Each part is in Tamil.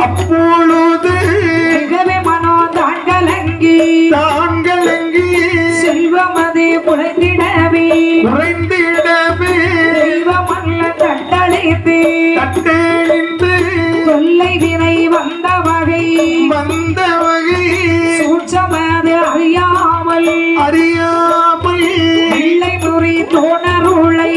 அப்பொழுது மனோதான் கலங்கி தான் கலங்கி செல்வம் அது குறைந்திடவே குறைந்திடவே தெய்வமல்ல தட்டழித்து தட்டழிந்து கொள்ளை வினை வந்த வகை. வந்த வகை. சூட்சமது அறியாமல். அறியாமல். இல்லை நுறி தோணருளை.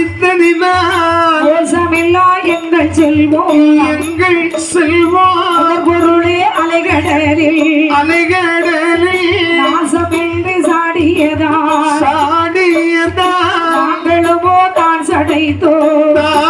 தவித்ததினால் தேசமில்லா எங்கள் செல்வோம். எங்கள் செல்வோம். பொருளே அலைகடலில். அலைகடலில். நாசமின்றி சாடியதா சாடியதா நாங்களுமோ தான் சடைத்தோம்.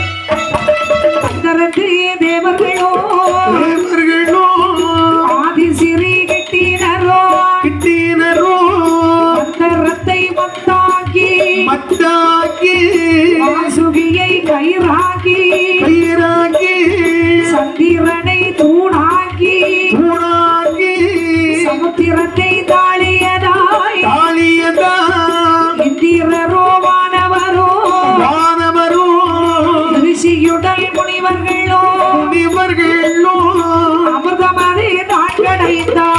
ரிஷியுடைய முனிவர்களோ முனிவர்களோ. அமிர்தமதே நாட்கடைந்தா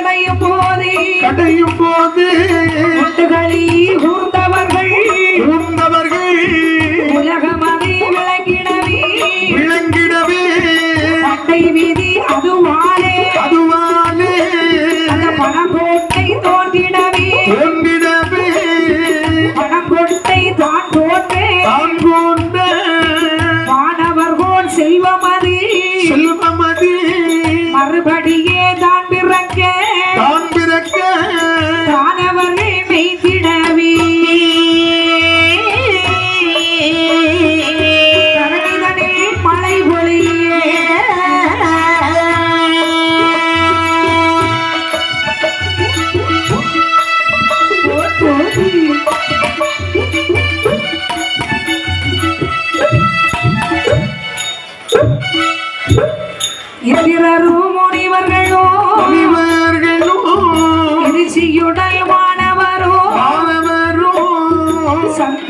கடையும் போது கடையும் போது ஆனவனை மெய்திட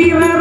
give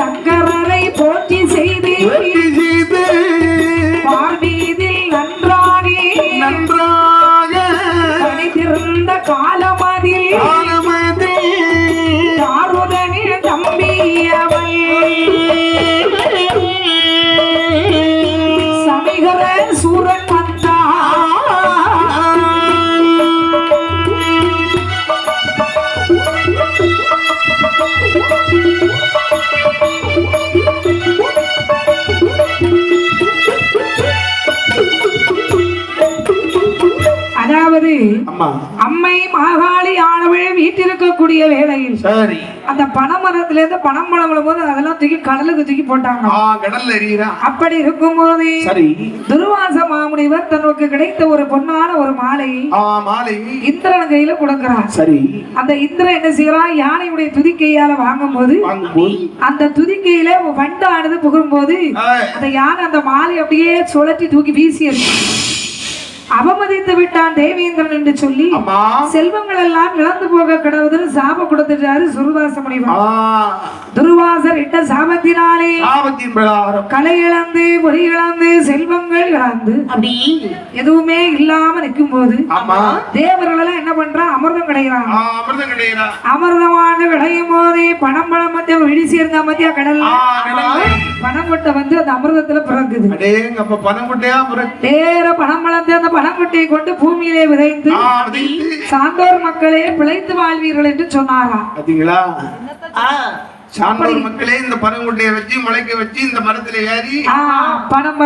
சங்கரரை போற்றி அம்மா. மாகாளி ஆனவழி வீட்டிருக்கக்கூடிய வேளையில் சரி. அந்த பனைமரத்துல இருந்து பணம் பழம் விழும்போது அதெல்லாம் தூக்கி கடலுக்கு தூக்கி போட்டாங்க. கடல்ல அப்படி இருக்கும்போது சரி. துர்வாச மாமுனிவர் தனக்கு கிடைத்த ஒரு பொன்னான ஒரு மாலையை ஆ மாலை. இந்திரன் கையில கொடுக்கிறார். சரி. அந்த இந்திரன் என்ன செய்யறான் யானையுடைய துதிக்கையால வாங்கும் போது அந்த துதிக்கையில வண்டானது புகும்போது அந்த யானை அந்த மாலை அப்படியே சுழற்றி தூக்கி வீசி. அவமதித்து விட்டான் தேவேந்திரன் என்று சொல்லி செல்வங்கள் எல்லாம் இழந்து போக கிடவுதுன்னு சாபம் கொடுத்துட்டாரு சுருவாச முனிவர். துர்வாசர் இட்ட சாபத்தினாலே ஆபத்தின் பிரகாரம். கலை இழந்து பொறி இழந்து செல்வங்கள் இழந்து அப்படி. எதுவுமே இல்லாம நிற்கும் போது ஆமா. தேவர்கள் எல்லாம் என்ன பண்றா? அமிர்தம் கிடைக்கிறாங்க ஆ அமிர்தம் கிடைக்கிறா. அமிர்தமான விளையும் போதே பணம் பழம் மத்திய விழி சேர்ந்த மத்திய கடல்ல? ஆ கடல்ல. பணம் கொட்டை வந்து அந்த அமிர்தத்துல பிறக்குது. அடேங்க அப்ப பணம் கொட்டையா பிறகு? நேர பணம் பழத்தை அந்த பணம் கொட்டையை கொண்டு பூமியிலே விதைந்து சான்றோர் மக்களே பிழைத்து வாழ்வீர்கள் என்று சொன்னாராம். சான்றோர் மக்களே இந்த பனங்குட்டையை வச்சு முளைக்க வச்சு இந்த மரத்துல ஏறி பணம்